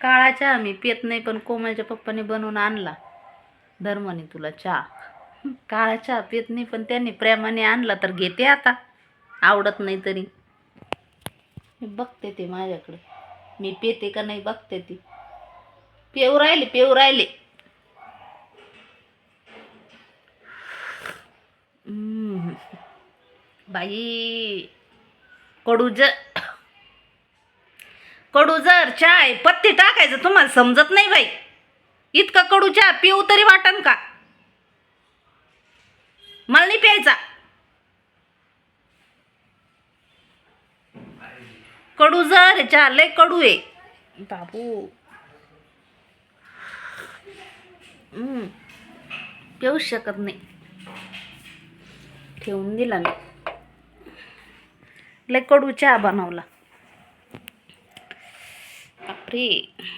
काळा चहा मी पेत नाही पण कोमलच्या पप्पाने बनवून आणला. धर्माने तुला चहा काळा चहा पेत नाही पण त्यांनी प्रेमाने आणला तर घेते आता. आवडत नाही तरी. मी बघते ते माझ्याकडे. मी पेते का नाही बघते ती. पेऊ राहिले पेऊ राहिले. बाई कडू ज. कडू जर चाय पत्ती टाकायचं तुम्हाला समजत नाही बाई. इतका कडू चहा पिऊ तरी वाटन का? मला नाही प्यायचा. कडू जर चहा लय कडू आहे. बाबू. पिऊच शकत नाही. ठेवून दिला मी. लय कडू चहा बनवला. ಫ್ರೀ